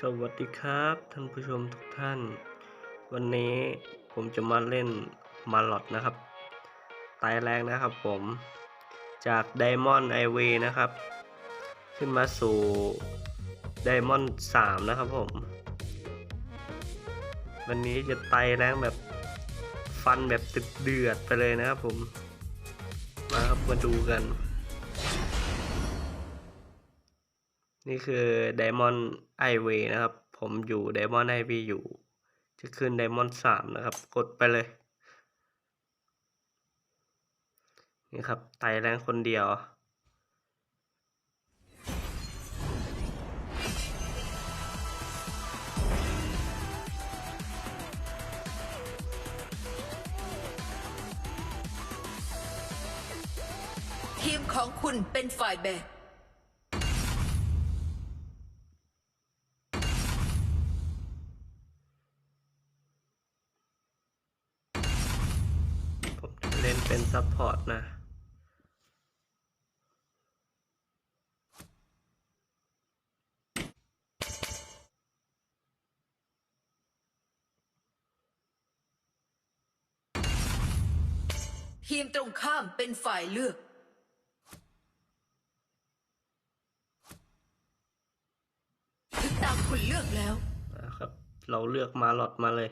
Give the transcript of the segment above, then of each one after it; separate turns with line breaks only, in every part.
สวัสดีครับท่านผู้ชมทุกท่าน วันนี้ผมจะมาเล่นมาลอดนะครับไตายแรงนะครับผมจากไดมอนด์ไอวนะครับ ขึ้นมาสู่ไดมอนด์สามนะครับผม วันนี้จะไตายแรงแบบฟันแบบตึกเดือดไปเลยนะครับผม มาครับมาดูกัน นี่คือ Diamond i w นะครับ ผมอยู่ Diamond i v อยู่ จะขึ้น Diamond สามนะครับ กดไปเลย นี่ครับ ไต่แรงคนเดียว
ทีมของคุณเป็นฝ่ายแบก
เล่นเป็นซัพพอร์ตนะ
ทีมตรงข้ามเป็นฝ่ายเลือกถึงตามคุณเลือกแล้ว
นะครับ เราเลือกมาหลอดมาเลย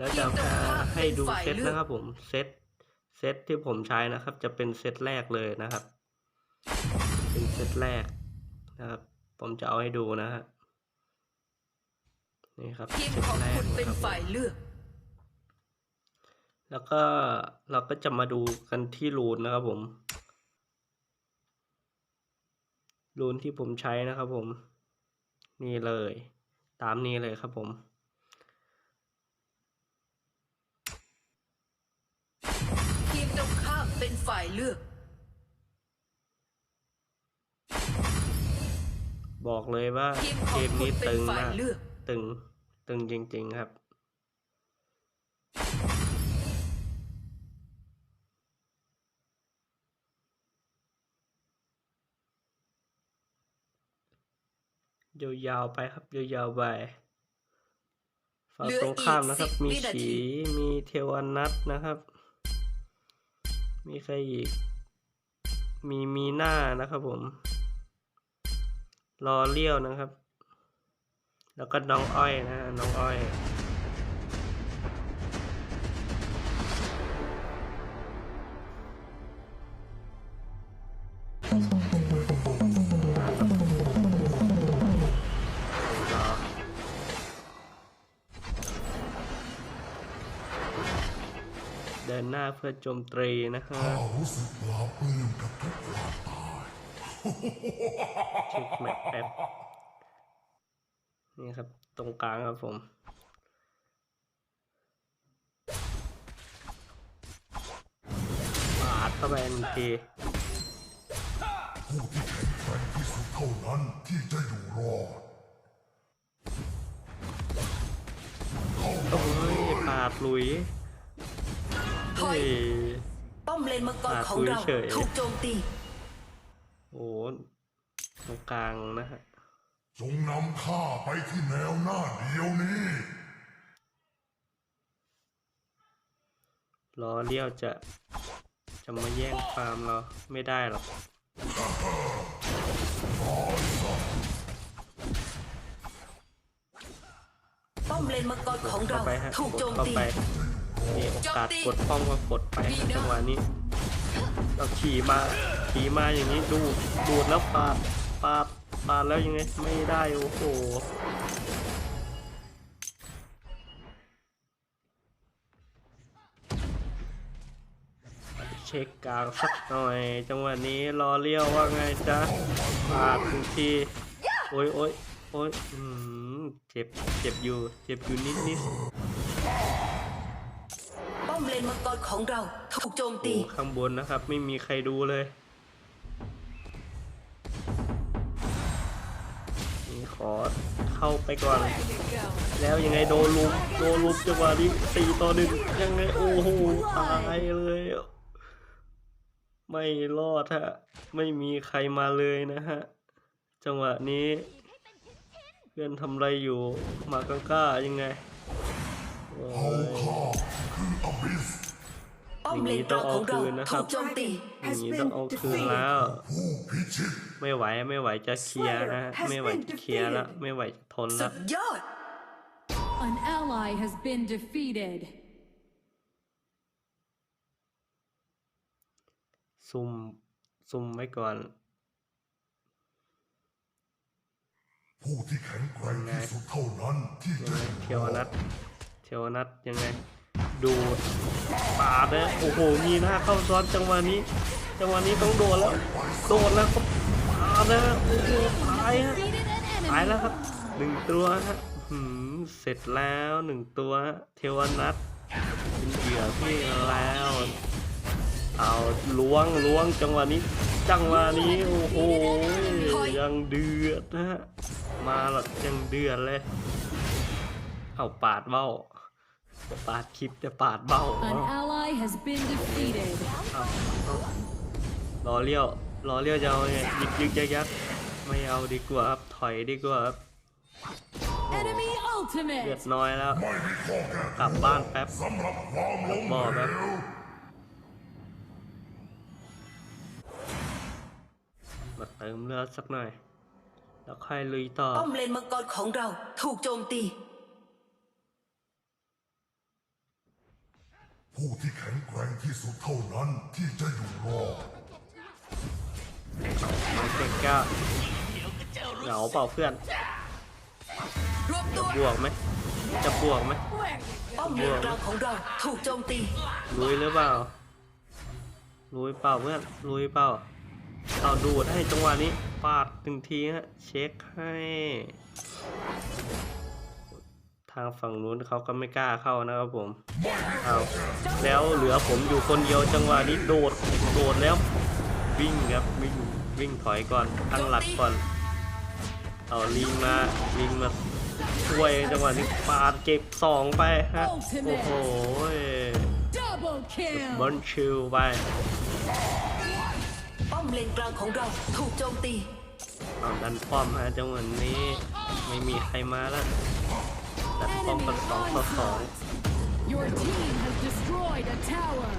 แล้วจะพาให้ดูเซตนะครับผมเซตเซตที่ผมใช้นะครับ จะเป็นเซตแรกเลยนะครับ เป็นเซตแรกนะครับ ผมจะเอาให้ดูนะฮะนี่ครับ
ทีม
เซต
ของ
แร
คุ
ก
ณเป็นฝ่ายเลือก
แล้วก็เราก็จะมาดูกันที่รูนนะครับผมรูนที่ผมใช้นะครับผม นี่เลย ตามนี้เลยครับผม
ตรงข้าม เป็นฝ่ายเลือก
บอกเลยว่า
ทีมข
เก
อง
ม
คุ
นี้
ณเป็น
ตึง
ฝ่าย
มาก
เลือก
ตึง ตึงจริง ๆ ครับ ยาวๆไปครับ ยาวๆไปฝั่ง
เหลือ
ตรงข้าม
อีก
นะครับ
10
มี
วินาที
ฉีมีเทวานัทนะครับ มีใครอีก มีมีหน้านะครับผมรอเลี้ยวนะครับ แล้วก็น้องอ้อยนะน้องอ้อย เดินหน้าเพื่อโจมตรีนะฮะ
ข้ารู้สึกปลาปลื้มกับทุกความตาย
เช็คแมปแป๊บนี่ครับ ตรงกลางครับผมปาดเข้าไปทันที
ผู้ที่แข็งแกร่งที่สุดเท่านั้นที่จะอยู่รอด
โอ้ยปาดลุย
ป้อมเลนมังกรของเรา
ปาดคุยเฉย
ถูกโจมตี
โอ้ตรงกลางนะฮะ
จงนำข้าไปที่แนวหน้าเดียวนี้
รอเลี้ยวจะ จะมาแย่งฟาร์มเราไม่ได้หรอก
ป้อมเลนมังกรของเรา
เข้าไปฮะ
ถูก
กด
โจม
เข้า
ตี
ไป มีโอกาสกดป้องก็กดไปะจังหวะนี้เราขี่มาขี่มาอย่างนี้ดูดูดแล้วปาดปาดปาดแล้วยังไงไม่ได้โอ้โหเช็คกลางสักหน่อย จังหวะนี้รอเลี้ยวว่าไงจ๊ะปาดทันทีโอ้ยโอ้ยโอ้ยอืมเจ็บเจ็บอยู่เจ็บอยู่นิดนิด
นมังกรของเราถูกโจม
โอ้
ตี
ข้างบนนะครับ ไม่มีใครดูเลย นี่ขอเข้าไปก่อน แล้วยังไงโดนลุมโดนลุมจังหวะนี้สี่ต่อหนึ่งยังไงโอ้โหตายเลย ไม่รอดฮะ ไม่มีใครมาเลยนะฮะ จังหวะนี้ เพื่อนทำอะไรอยู่ มาก้าก้ายังไงโอ้ย
ป้อมเลนกลางของเรา
อย่างนี้ต้องเอาคืนนะครับ
ถูกโจมตี
อย่างนี้ต้องเอาคืนแล้ว
ผู้พิชิต
ไม่ไหวไม่ไหวจะเคลียร์นะฮะไม่ไหวจะเคลียร์แล้วไม่ไหวจะทน
สุ
แล้ว
ดยอด
An ally has been defeated.
ซุ่มซุ่มไว้ก่อน
ผู้ที่แข็งแกร่งที่สุดเท่านั้นที่
ยั
จะ
งไง
อยู่
เทวนัทเทวนัทยังไง ดูปาดนะโอ้โหมีหน้าเข้าซ้อนจังหวะนี้ จังหวะนี้ต้องโดนแล้ว โดนแล้วครับปาดนะโอ้โหตายฮะตายแล้วครับหนึ่งตัวฮะหืมเสร็จแล้วหนึ่งตัวเทวนัทเป็นเหยื่อพี่แล้ว เอาล้วงล้วงจังหวะนี้ จังหวะนี้โอ้โหยังเดือดนะฮะมาหลอดยังเดือดเลย เอาปาดเบ้า จะปาดคลิปจะปาดเบ้า
An ally has been defeated.
เอาเอารอเลี้ยวรอเลี้ยวจะเอาไงยึกยึกยักยักไม่เอาดีกว่าครับถอยดีกว่าครับ
Enemy
เลือ
ultimate.
ดน้อยแล้ว
ไม่มีข้อแก้
กลับบ้านแป๊บ
สำหรับความล้ม
บอก
เหล
ครับ
ว
มาเติมเลือดสักหน่อย แล้วค่อยลุยต่อ
ป้อมเลนมังกรของเราถูกโจมตี
ผู้ที่แข็งแกร่งที่สุดเท่านั้นที่จะอยู่รอด
น้องเด็กก็เหงาเปล่าเพื่อน
รวมตัว
บวกไหมจะบวกไหม
ป้อมเลนกลางของเราถูกโจมตี
ลุยหรือเปล่าลุยเปล่าเพื่อนลุยเปล่าเอาดูดให้จังหวะนี้ปาดหนึ่งทีฮะเช็คให้ ทางฝั่งนู้นเขาก็ไม่กล้าเข้านะครับผมเอาแล้วเหลือผมอยู่คนเดียวจังหวะนี้โดดโดดแล้ววิ่งครับวิ่งวิ่งถอยก่อนตั้งหลักก่อน เอาลิงมาลิงมาช่วยจังหวะนี้ปาดเก็บสองไปฮะโอ้โห
Double
บอ
kill.
ลชิลไป
ป้อมเลนกลางของเราถูกโจมตี
เอาดันป้อมฮะจังหวะนี้ไม่มีใครมาแล้ว ดันป้อม
Enemy
กันสองต่อสอง
onslaught. Your team has destroyed a tower.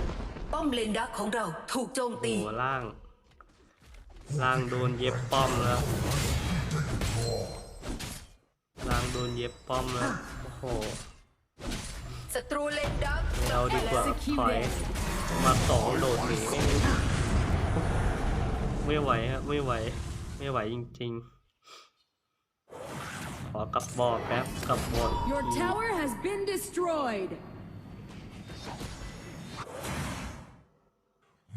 ป้อมเลนดักของเราถูกโจม
โอ้
ตี
โหล่าง ล่างโดนเย็บป้อมแล้ว ล่างโดนเย็บป้อมแล้ว โอ้โห
ศัตรูเลนดัก
ไม่เอาดีกว่าถอยมาสองโดดหนีไม่ไหวฮะไม่ไหว ไม่ไหวจริง ๆ ขอกลับบอลแป๊บกลับบอล
Your tower has been destroyed.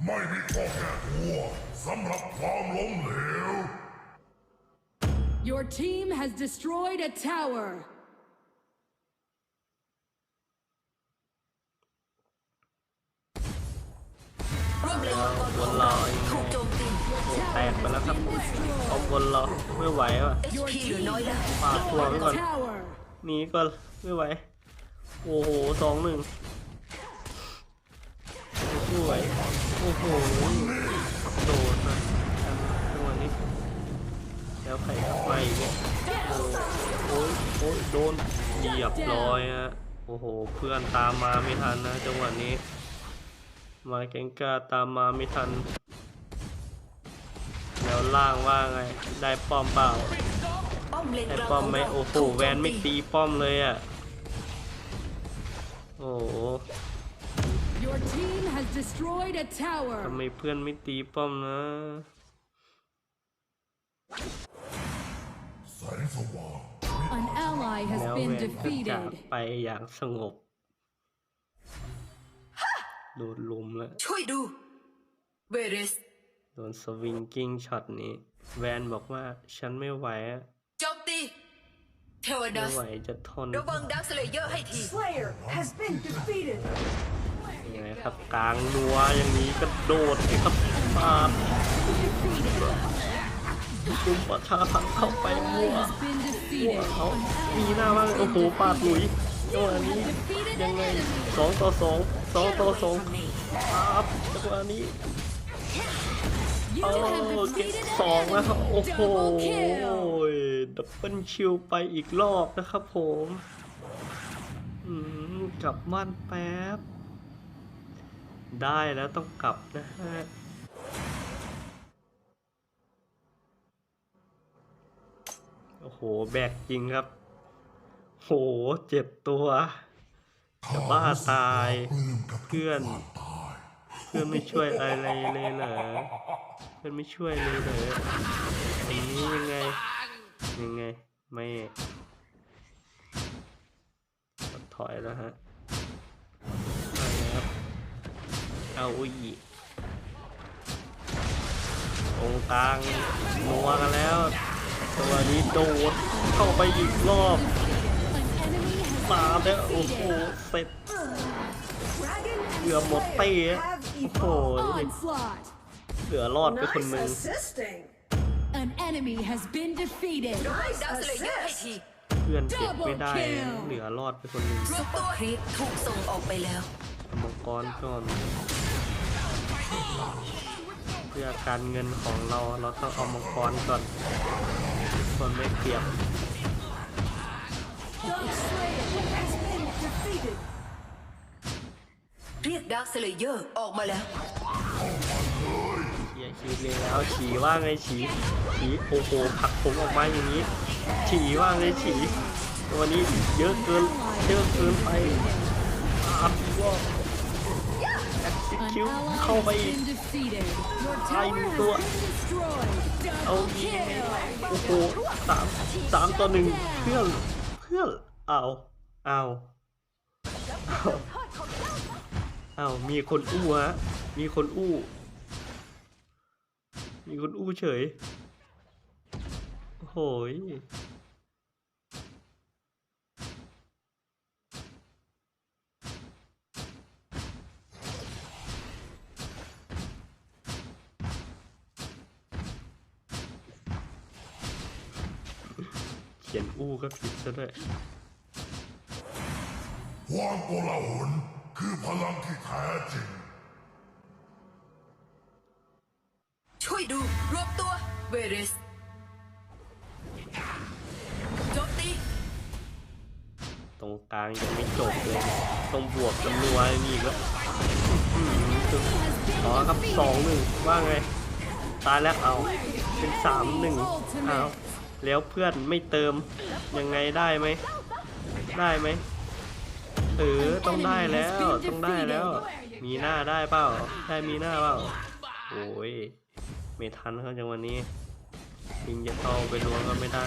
ไม่มีข้อแก้ตัวสำหรับความล้มเหลว
Your team has destroyed a tower.
วมเลนรองเราถูกโจมตี
แตกไปแล้วครับคอมบนเราไม่ไหวว่ะ
HP เหลือน้อยแล้ว
ปาดตัวไว้ก่อนหนีก่อนไม่ไหวโอ้โหสองหนึ่งสวยโอ้โหโดนนะจังหวะนี้แล้วใครเข้าไปเนี่ยโอ้โอ้ยโอ้ยโดนเหยียบร้อยฮะโอ้โห เพื่อนตามมาไม่ทันนะจังหวะนี้ มาเก่งกาตามมาไม่ทัน แล้วล่างว่าไง ได้ป้อมเปล่า
ป้อมเลน
ไอ้
กลาง
ป้อ
ข
ม
อง
ไม่
เรา
โอ้โห
ถูก
แว
โจ
น
ม
ไม่
ตี
ตีป้อมเลยอะ โอ้โห
Your team has destroyed a
ทำ
tower.
ไมเพื่อนไม่ตีป้อมนะ
แสงสว่าง
An ally has
แล้ว
been
แวนก็จาก
defeated.
ไปอย่างสงบ โดนลุมแล้ว
ช่วยดู เวเรส
โดนสวิงกิ้งช็อตนี้ แวนบอกว่าฉันไม่ไหวอะ
โจมตี เทวดั
ไม่
ส
ไหวจะทน
ระวังดักสเลเยอร์ให้ที
Slayer has been defeated.
ยังไงครับกลางนัวอย่างนี้กระโดดไอ้ครับปาดจุ่มประชาพันเข้าไป
Ally
มั่ว
has been defeated.
เขามีหน้าบ้างโอ้โหปาดหลุยจังหวะนี้ยังไงสองต่อสอง สองต่อสองปาบจังหวะนี้
You
โอ้
have
เก็บ
defeated
สอง
an
แล้วครับโอ้
enemy.
โห
Double kill.
ดับเบิลคิวไปอีกรอบนะครับผมอืมกลับบ้านแป๊บ ได้แล้วต้องกลับนะฮะโอ้โห แบกจริงครับ โห เจ็บตัว จะบ้าตาย
ปลื้มกับทุก
เพื่อน
ความตาย
เพื่อนไม่ช่วยอะไรเลยเหรอเพื่อนไม่ช่วยเลยเหรออย่างนี้ยังไงยังไงไม่ถอยแล้วฮะเอาแล้วครับเอาอีกตรงกลางนัวกันแล้ว ตัวนี้โดดเข้าไปอีกรอบ
An enemy has
ตาม
been
แล้วโอ้โห
defeated.
เสร็จ
Dragon
เหลือหมดเต้อะโอ้โห
Onslaught.
เหลือรอดไปคนหนึ่ง
assisting.
An enemy has been defeated.
ให้ดาวสเลเยอร์ให้ที
เพื่อนเก็บไม่ได้
Double kill
เหลือรอดไปคนหนึ่ง
ซุปเปอร์ครีปถูกส่งออกไปแล้ว
เอามังกรก่อน เพื่อการเงินของเราเราต้องเอามังกรก่อนคนไม่เปรียบ
Dark Slayer has been defeated.
เรียกดาวสเลเยอร์ออกมาแล้ว
เฮียฉีเลยแล้วฉีว่าไงฉีฉีโอ้โหผลักผมออกมาอย่างนี้ฉีว่าไงฉีตัวนี้เยอะเกินเยอะเกินไปอัพว่าแอคซิคิว
An ally
เข้าไป
has
อีก
been defeated. Your tower has been destroyed.
เอา
Double
อีก
kill.
โอ้โหสามสามต่อหนึ่งเพื่อน พื่อนเอาเอาเอามีคนอู้ฮะมีคนอู้ มีคนอู้เฉยโอ้ย ขียนอู้ก็ผิดซะด้วย
ความโกลาหลคือพลังที่แท้จริง
ช่วยดู รวบตัว เวเรสโจมตี
ตรงกลางยังไม่จบเลยต้องบวกจำนวนนี่อีกแล้วอื้อหือจุดอ๋อครับสองหนึ่งว่าไง ตายแล้วเอา เป็นสามหนึ่งเอา แล้วเพื่อนไม่เติมยังไงได้ไหมได้ไหมเออต้องได้แล้วต้องได้แล้ว มีหน้าได้เปล่าได้มีหน้าเปล่าโอ้ยไม่ทันเขาจังวันนี้ยิงจะเข้าไปล้วงก็ไม่ได้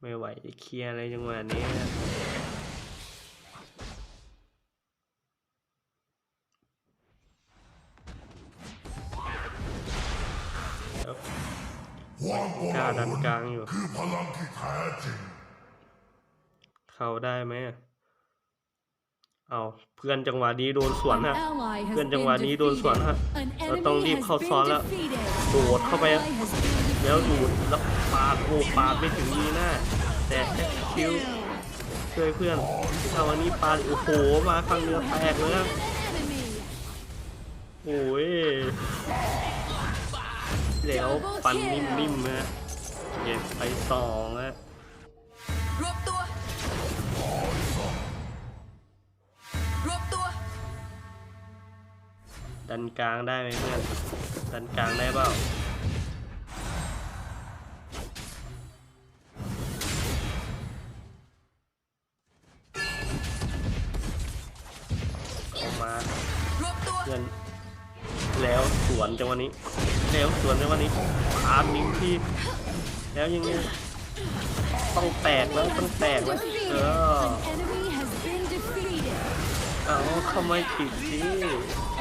ไม่ไหวจะเคลียร์อะไรจังหวะนี้
ก
กล้า
ลาห
ดัน
ล
กลางอยู่
คือพลังที่แท้จริง
เข้าได้ไหมอะเอาเพื่อนจังหวะนี้โดนสวน
An
ฮะ
ally has
เพื่อนจัง
been
หวะนี้โดนสวน
defeated.
ฮะ
An
เราต้อง
enemy
รีบ
has
เข้า
been
ซ้อนแล้ว
defeated.
โดดเข้าไป
An ally has been
แล้ว
defeated.
ดูดแล้วปาดโอ้ปาดไม่ถึงมีหน้าแต่แค่คิวช่วยเพื่อนเอาวันนี้ปาดโอ้โหมาครั้งเดียวแตกเลยนะ
An enemy.
โอ้ย แล้วฟันนิ่มๆฮะเก็บไปสองฮะ
รวบตัวรวบตัว
ดันกลางได้ไหมเพื่อนดันกลางได้เปล่าออกมาร
วบตัว
เพื่อนแล้วสวนจังวันนี้แล้ว สวนจังวันนี้ปาดนิ้งที่แล้วยังไงต้องแตกแล้วต้องแตกแล้วเอ
Defeated.
อ
An enemy has been defeated.
เอาเข้ามาติดสิ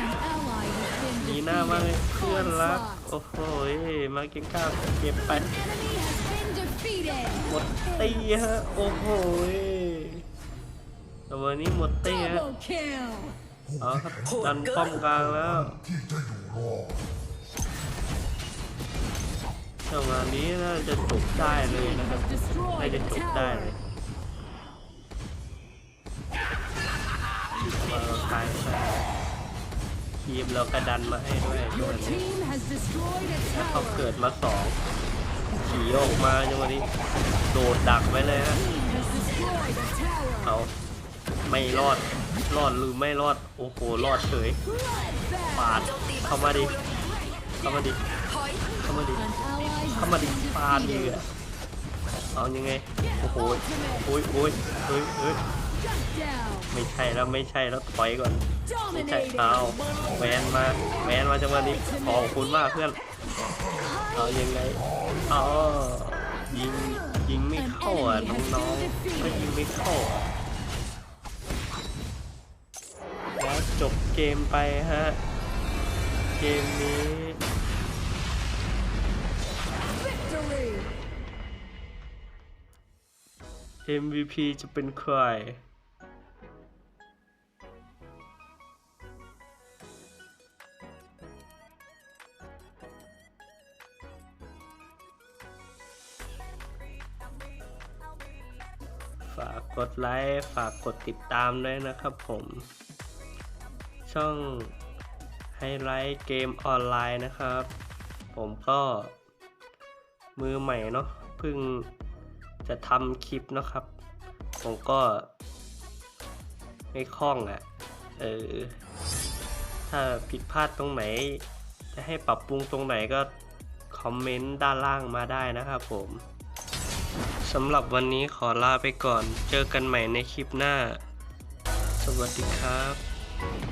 An ally has been
ดีหน้ามากเลย
defeated.
เพื่อนรัก
Onslaught.
โอ้โหยมาเก่งก้าวเก็บไป
An enemy has been defeated.
หมดตีฮะ โอ้โหยแต่วันนี้หมดตีฮะ
Double kill.
เอาครับดันป้อมกลางแล้ว
ที่ จะอยู่รอด
จังหวะนี้น่าจะจบได้เลยนะครับ
Destroyed
น่าจะ
a
จบได้
tower.
เลยใช่ใช่ทีมเราก็ดันมาให้ด้วยจังห
Your
วะนี้
team has destroyed a
แล้วเขา
tower.
เกิดมาสองขี่ออกมาจังหวะนี้ โดดดักไว้เลยฮะ
Team has destroyed a tower.
เขาไม่รอด รอดหรือไม่รอด โอ้โห รอดเฉย
Bloodbath.
ปาดเข้ามาดิ เข้ามาดิ
ถอย
เข้ามาดิเข้ามาดิปาดเหยื่อ
defeated.
เอายังไงโอ้โหโอ้ยโอ้ยเฮ้ยเฮ้ยไม่ใช่แล้วไม่ใช่แล้วถอยก่อนไม่ใช่เอาแวนมาแวนมาจังหวะนี้ขอบคุณมากเพื่อนเอายังไงเอายิงยิงไม่เข้าอะน้องๆไม่ยิงไม่เข้าแล้วจบเกมไปฮะ เกมนี้ MVP จะเป็นใคร ฝากกดไลค์ ฝากกดติดตามด้วยนะครับผม ช่องไฮไลท์เกมออนไลน์นะครับ ผมก็มือใหม่เนาะเพิ่ง จะทำคลิปนะครับ ผมก็ ไม่คล่องอะ่ะ เออ ถ้าผิดพลาดตรงไหน จะให้ปรับปรุงตรงไหนก็คอมเมนต์ด้านล่างมาได้นะครับผมสำหรับวันนี้ขอลาไปก่อน เจอกันใหม่ในคลิปหน้า สวัสดีครับ